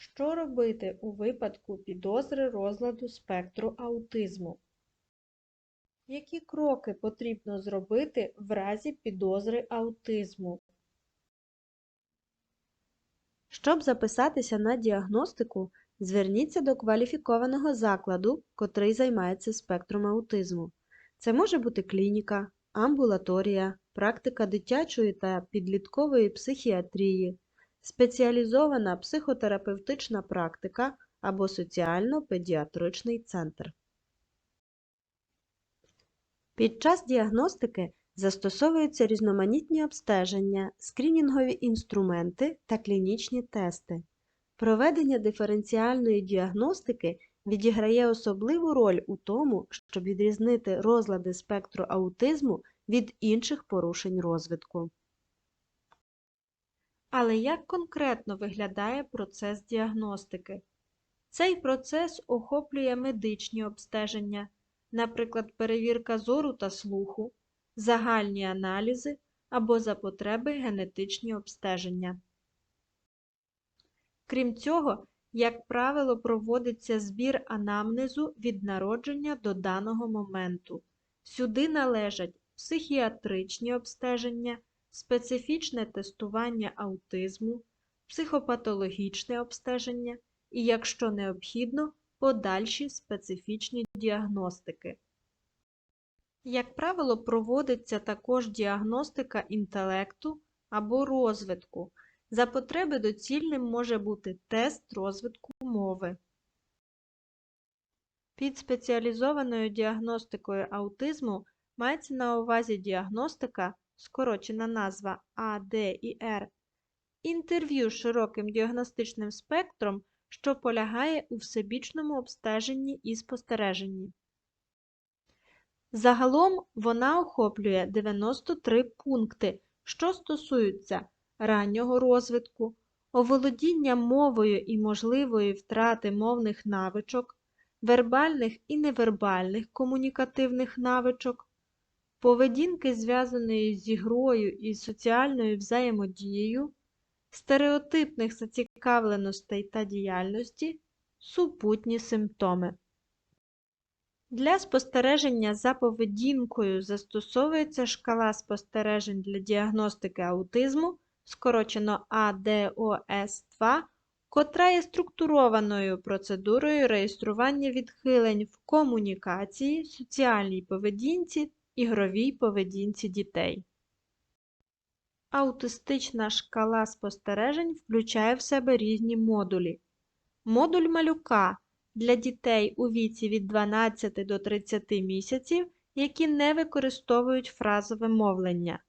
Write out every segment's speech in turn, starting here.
Що робити у випадку підозри розладу спектру аутизму? Які кроки потрібно зробити в разі підозри аутизму? Щоб записатися на діагностику, зверніться до кваліфікованого закладу, котрий займається спектром аутизму. Це може бути клініка, амбулаторія, практика дитячої та підліткової психіатрії, спеціалізована психотерапевтична практика або соціально-педіатричний центр. Під час діагностики застосовуються різноманітні обстеження, скринінгові інструменти та клінічні тести. Проведення диференціальної діагностики відіграє особливу роль у тому, щоб відрізнити розлади спектру аутизму від інших порушень розвитку. Але як конкретно виглядає процес діагностики? Цей процес охоплює медичні обстеження, наприклад, перевірка зору та слуху, загальні аналізи або за потреби генетичні обстеження. Крім цього, як правило, проводиться збір анамнезу від народження до даного моменту. Сюди належать психіатричні обстеження, специфічне тестування аутизму, психопатологічне обстеження і, якщо необхідно, подальші специфічні діагностики. Як правило, проводиться також діагностика інтелекту або розвитку. За потреби доцільним може бути тест розвитку мови. Під спеціалізованою діагностикою аутизму мається на увазі діагностика, скорочена назва АДІР, інтерв'ю з широким діагностичним спектром, що полягає у всебічному обстеженні і спостереженні. Загалом вона охоплює 93 пункти, що стосуються раннього розвитку, оволодіння мовою і можливої втрати мовних навичок, вербальних і невербальних комунікативних навичок, поведінки, зв'язаної з ігрою і соціальною взаємодією, стереотипних зацікавленостей та діяльності, супутні симптоми. Для спостереження за поведінкою застосовується шкала спостережень для діагностики аутизму, скорочено АДОС-2, котра є структурованою процедурою реєстрування відхилень в комунікації, соціальній поведінці, ігровій поведінці дітей. Аутистична шкала спостережень включає в себе різні модулі. Модуль малюка для дітей у віці від 12 до 30 місяців, які не використовують фразове мовлення.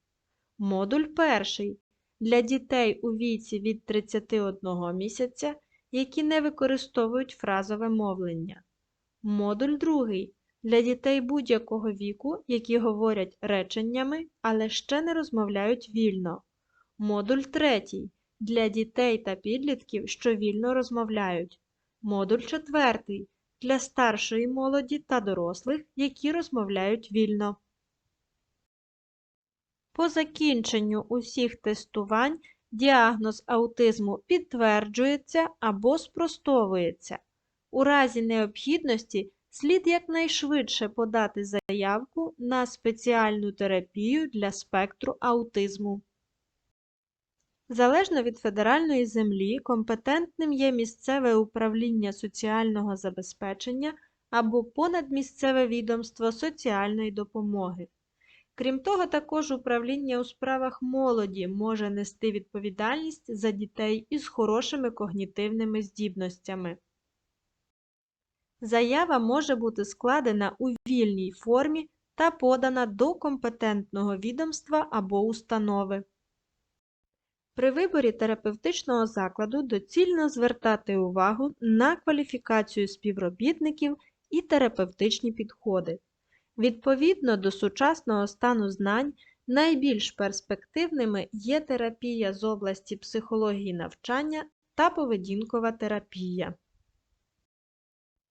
Модуль перший для дітей у віці від 31 місяця, які не використовують фразове мовлення. Модуль другий для дітей будь-якого віку, які говорять реченнями, але ще не розмовляють вільно. Модуль третій для дітей та підлітків, що вільно розмовляють. Модуль четвертий для старшої молоді та дорослих, які розмовляють вільно. По закінченню усіх тестувань діагноз аутизму підтверджується або спростовується. У разі необхідності слід якнайшвидше подати заявку на спеціальну терапію для спектру аутизму. Залежно від федеральної землі, компетентним є місцеве управління соціального забезпечення або понадмісцеве відомство соціальної допомоги. Крім того, також управління у справах молоді може нести відповідальність за дітей із хорошими когнітивними здібностями. Заява може бути складена у вільній формі та подана до компетентного відомства або установи. При виборі терапевтичного закладу доцільно звертати увагу на кваліфікацію співробітників і терапевтичні підходи. Відповідно до сучасного стану знань, найбільш перспективними є терапія з області психології навчання та поведінкова терапія.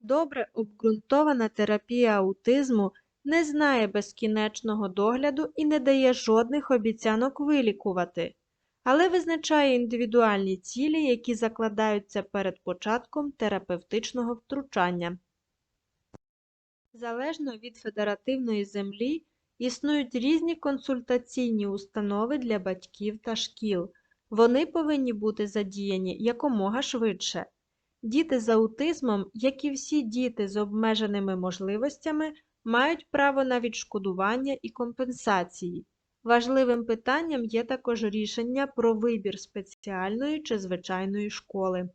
Добре обґрунтована терапія аутизму не знає безкінечного догляду і не дає жодних обіцянок вилікувати. але визначає індивідуальні цілі, які закладаються перед початком терапевтичного втручання. Залежно від федеративної землі існують різні консультаційні установи для батьків та шкіл. Вони повинні бути задіяні якомога швидше. Діти з аутизмом, як і всі діти з обмеженими можливостями, мають право на відшкодування і компенсації. Важливим питанням є також рішення про вибір спеціальної чи звичайної школи.